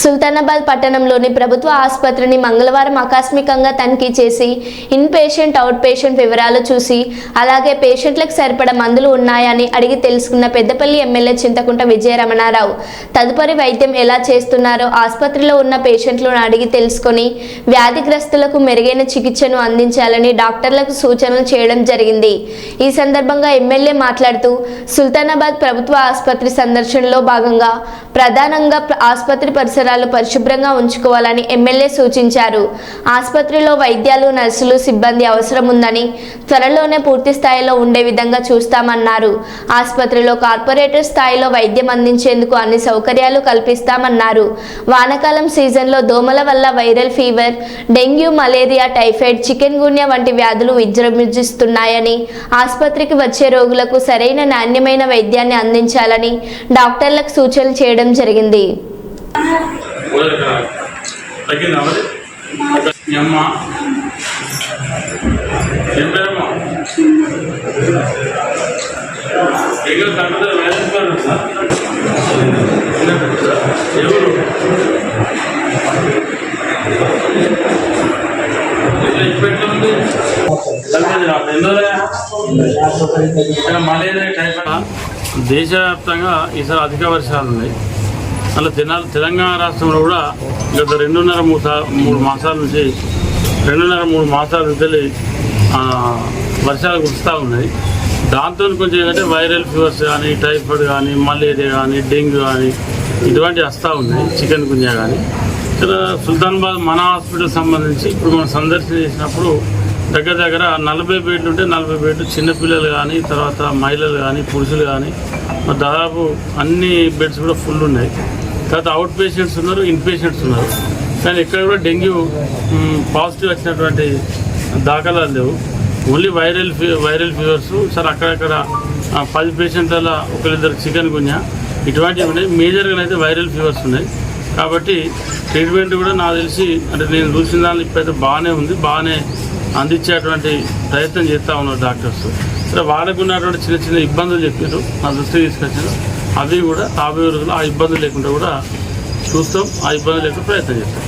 సుల్తానాబాద్ పట్టణంలోని ప్రభుత్వ ఆసుపత్రిని మంగళవారం ఆకస్మికంగా తనిఖీ చేసి ఇన్ పేషెంట్ అవుట్ పేషెంట్ వివరాలు చూసి అలాగే పేషెంట్లకు సరిపడ మందులు ఉన్నాయని అడిగి తెలుసుకున్న పెద్దపల్లి ఎమ్మెల్యే చింతకుంట విజయరమణారావు తదుపరి వైద్యం ఎలా చేస్తున్నారో ఆసుపత్రిలో ఉన్న పేషెంట్లను అడిగి తెలుసుకొని వ్యాధిగ్రస్తులకు మెరుగైన చికిత్సను అందించాలని డాక్టర్లకు సూచనలు చేయడం జరిగింది. ఈ సందర్భంగా ఎమ్మెల్యే మాట్లాడుతూ సుల్తానాబాద్ ప్రభుత్వ ఆసుపత్రి సందర్శనలో భాగంగా ప్రధానంగా ఆసుపత్రి పరిసర పరిసరాలు పరిశుభ్రంగా ఉంచుకోవాలని ఎమ్మెల్యే సూచించారు. ఆసుపత్రిలో వైద్యాలు నర్సులు సిబ్బంది అవసరం ఉందని త్వరలోనే పూర్తి స్థాయిలో ఉండే విధంగా చూస్తామన్నారు. ఆసుపత్రిలో కార్పొరేటర్ స్థాయిలో వైద్యం అందించేందుకు అన్ని సౌకర్యాలు కల్పిస్తామన్నారు. వానకాలం సీజన్లో దోమల వల్ల viral fever dengue malaria typhoid chikungunya వంటి వ్యాధులు విజృంభిస్తున్నాయని ఆసుపత్రికి వచ్చే రోగులకు సరైన నాణ్యమైన వైద్యాన్ని అందించాలని డాక్టర్లకు సూచనలు చేయడం జరిగింది. మొదటి తగ్గిందా మరి మీ అమ్మ ఏం పేరమ్మా ఎక్కడ తగ్గదు వైరస్ సార్ ఎవరు? ఉంది. మలేరియా దేశవ్యాప్తంగా ఈసారి అధిక వర్షాలు ఉన్నాయి అలా తెనాలి తెలంగాణ రాష్ట్రంలో కూడా గత రెండున్నర మూడు మూడు మాసాల నుంచి రెండున్నర మూడు మాసాల నుంచి వర్షాలు కురుస్తూ ఉన్నాయి. దాంతో కొంచెం ఏంటంటే వైరల్ ఫీవర్స్ కానీ టైఫాయిడ్ కానీ మలేరియా కానీ డెంగ్యూ కానీ ఇటువంటి వస్తూ ఉన్నాయి చికెన్ గుంజా కానీ. ఇక్కడ సుల్తాన్బాద్ మన హాస్పిటల్ సంబంధించి ఇప్పుడు మనం సందర్శన చేసినప్పుడు దగ్గర దగ్గర నలభై బెడ్లు ఉంటే నలభై బెడ్లు చిన్నపిల్లలు కానీ తర్వాత మహిళలు కానీ పురుషులు కానీ దాదాపు అన్ని బెడ్స్ కూడా ఫుల్ ఉన్నాయి. తర్వాత అవుట్ పేషెంట్స్ ఉన్నారు ఇన్ పేషెంట్స్ ఉన్నారు. కానీ ఇక్కడ కూడా డెంగ్యూ పాజిటివ్ వచ్చినటువంటి దాఖలాలు లేవు. ఓన్లీ వైరల్ ఫీ వైరల్ ఫీవర్స్ సార్ అక్కడక్కడ పది పేషెంట్ల ఒకరిద్దరు చికెన్ గున్యా ఇటువంటివి ఉన్నాయి. మేజర్గా అయితే వైరల్ ఫీవర్స్ ఉన్నాయి. కాబట్టి ట్రీట్మెంట్ కూడా నాకు తెలిసి అంటే నేను చూసిన దాని ఇప్పుడైతే బాగానే ఉంది. బాగానే అందించేటువంటి ప్రయత్నం చేస్తూ ఉన్నారు డాక్టర్స్. సరే వాళ్ళకు ఉన్నటువంటి చిన్న చిన్న ఇబ్బందులు చెప్పారు. నా దృష్టికి తీసుకొచ్చారు. అది కూడా రాబోయే రోజుల్లో ఆ ఇబ్బంది లేకుండా కూడా చూస్తాం ఆ ఇబ్బంది లేకుండా ప్రయత్నం చేస్తాం.